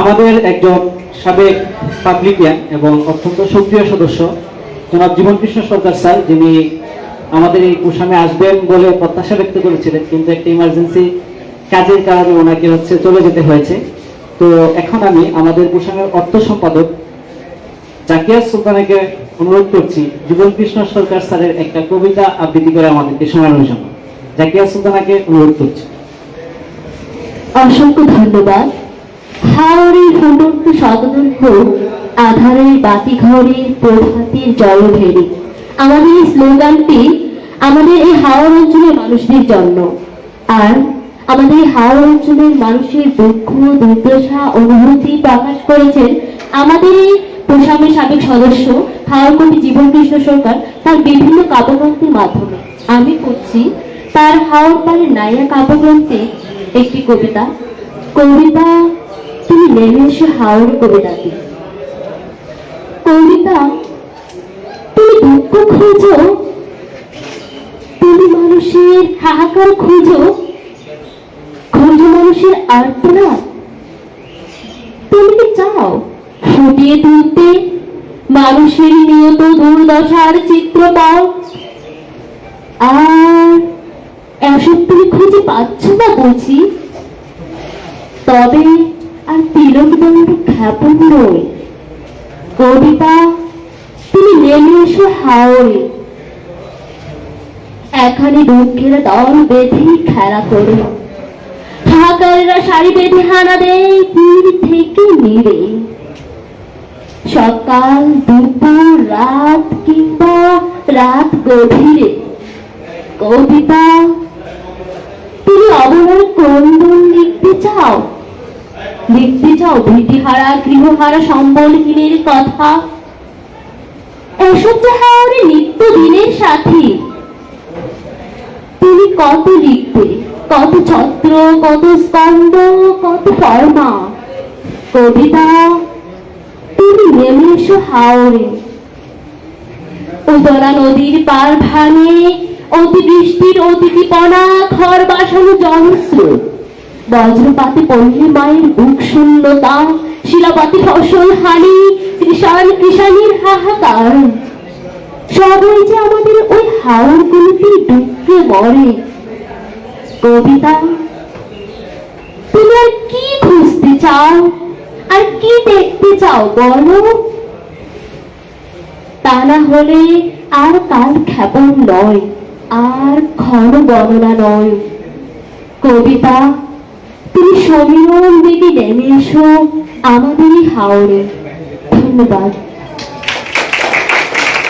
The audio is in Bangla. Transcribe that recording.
আমাদের একজন সাবেক পাবলিকিয়ান এবং অত্যন্ত সক্রিয় সদস্য, জনাব জীবন কৃষ্ণ সরকার স্যার, যিনি আমাদের এই কুসামে আসবেন বলে প্রত্যাশা ব্যক্ত করেছিলেন, কিন্তু একটা ইমার্জেন্সি কাজের কারণে ওনাকে হচ্ছে চলে যেতে হয়েছে। তো এখন আমি আমাদের কুসামের অর্থ সম্পাদক জাকিয়া সুলতানাকে অনুরোধ করছি জীবন কৃষ্ণ সরকার স্যারের একটা কবিতা আবৃত্তি করে আমাদেরকে শোনানোর জন্য। জাকিয়া সুলতানাকে অনুরোধ করছি। অসংখ্য ধন্যবাদ। হাওড়ের ফুটন্ত হোক আধারের বাতি ঘরের প্রভাতের জলভেরি আমাদের এই স্লোগানটি আমাদের এই হাওড় অঞ্চলের মানুষদের জন্য। আর আমাদের হাওড় অঞ্চলের মানুষের দুঃখ, দুর্দশা, অনুভূতি প্রকাশ করেছেন আমাদের এই প্রশামের সাবেক সদস্য হাওড়কবি জীবন কৃষ্ণ সরকার তার বিভিন্ন কাব্যগ্রন্থের মাধ্যমে। আমি করছি তার হাওড় পাড়ের নাইয়া কাব্যগ্রন্থে একটি কবিতা। কবিতা তুমি নেমে এসো হাওড় কবিতাটি কবিতা, তুমি দুঃখ খুঁজো, তুমি মানুষের হাহাকার খুঁজো খুঁজো মানুষের আর্তনা তুমি চাও ফুটিয়ে তুলতে মানুষের নিয়ত দুর্দশার চিত্র পাও? আর এসব তুমি খুঁজে পাচ্ছ না বুঝি? তবে আর তিলক দণ্ড খ্যাপন নয় কবিতা, তুমি নেমে এসো হাওড়ে এখানে দুঃখের দল খেলা করে। বেঁধে হানা দেয় থেকে সকাল, দুপুর, রাত কিংবা রাত গভীরে। কবিতা, তুমি অবরণ ক্রন্দন লিখতে চাও? লিখতে চাও ভীতিহারা, গৃহহারা, সম্বলহীনের কথা। এসব যে নিত্য দিনের সাথী। তুমি কত লিখবে কত ছত্র, কত স্কন্দ, কত ফর্মা কবিতা, তুমি নেমে এসো হাওড়ে উদরা নদীর পার ভাঙে অতি বৃষ্টির অতিথিপনা ঘর বাসানো জলস্রোত বজ্রপাতে পড়লে মায়ের বুক শূন্যতা শিলাপাতি ফসল হানি কৃষাণ কৃষাণীর হাহাকার। সবাই যে আমাদের ওই হাওড় গুলিতে ডুবকে মরে। কবিতা, তুমি আর কি খুঁজতে চাও? আর কি দেখতে চাও বলো? তা না হলে আর কাল ক্ষেপণ নয়, আর ঘন গণনা নয়। কবিতা তুমি সমীরণ দেবী নেমে এসো আমাদেরই হাওড়ে ধন্যবাদ।